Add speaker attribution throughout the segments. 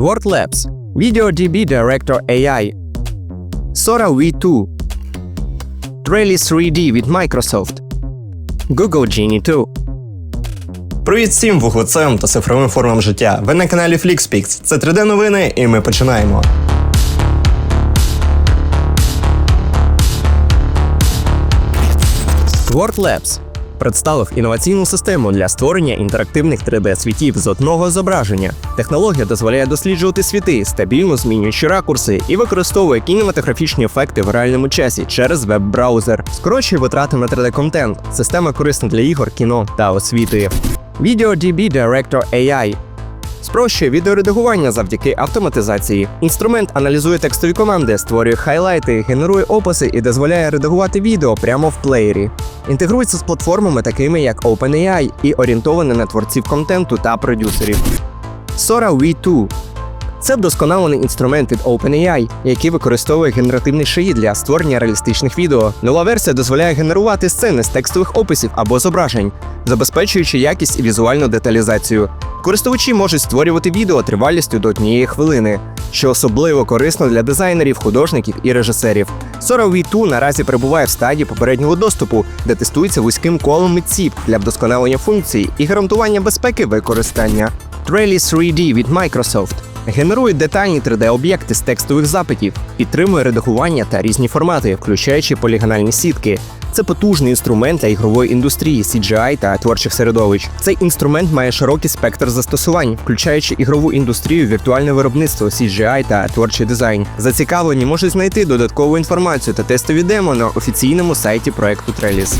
Speaker 1: Word Labs, VideoDB Director AI, Sora V2, Trellis 3D від Microsoft, Google Genie 2.
Speaker 2: Привіт всім вуглецем та цифровим формам життя. Ви на каналі FlixPix. Це 3D новини, і ми починаємо.
Speaker 1: Word Labs представив інноваційну систему для створення інтерактивних 3D-світів з одного зображення. Технологія дозволяє досліджувати світи, стабільно змінюючи ракурси, і використовує кінематографічні ефекти в реальному часі через веб-браузер, скорочує витрати на 3D-контент. Система корисна для ігор, кіно та освіти. VideoDB Director AI Спрощує відеоредагування завдяки автоматизації. Інструмент аналізує текстові команди, створює хайлайти, генерує описи і дозволяє редагувати відео прямо в плеєрі. Інтегрується з платформами, такими як OpenAI, і орієнтована на творців контенту та продюсерів. Sora V2 це вдосконалений інструмент від OpenAI, який використовує генеративний шиї для створення реалістичних відео. Нова версія дозволяє генерувати сцени з текстових описів або зображень, забезпечуючи якість і візуальну деталізацію. Користувачі можуть створювати відео тривалістю до однієї хвилини, що особливо корисно для дизайнерів, художників і режисерів. Sora V2 наразі перебуває в стадії попереднього доступу, де тестується вузьким колом митців для вдосконалення функцій і гарантування безпеки використання. Trellis 3D від Microsoft Генерує детальні 3D-об'єкти з текстових запитів, підтримує редагування та різні формати, включаючи полігональні сітки. Це потужний інструмент для ігрової індустрії, CGI та творчих середовищ. Цей інструмент має широкий спектр застосувань, включаючи ігрову індустрію, віртуальне виробництво, CGI та творчий дизайн. Зацікавлені можуть знайти додаткову інформацію та тестові демо на офіційному сайті проекту Trellis.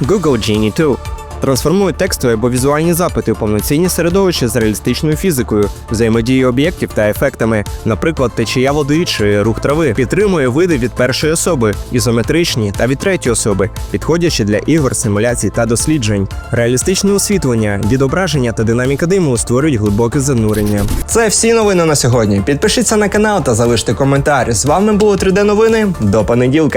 Speaker 1: Google Genie 2 Трансформує текстові або візуальні запити у повноцінні середовища з реалістичною фізикою, взаємодією об'єктів та ефектами, наприклад, течія води чи рух трави, підтримує види від першої особи, ізометричні та від третьої особи, підходячи для ігор, симуляцій та досліджень. Реалістичне освітлення, відображення та динаміка диму створюють глибоке занурення.
Speaker 2: Це всі новини на сьогодні. Підпишіться на канал та залиште коментар. З вами було 3D новини. До понеділка.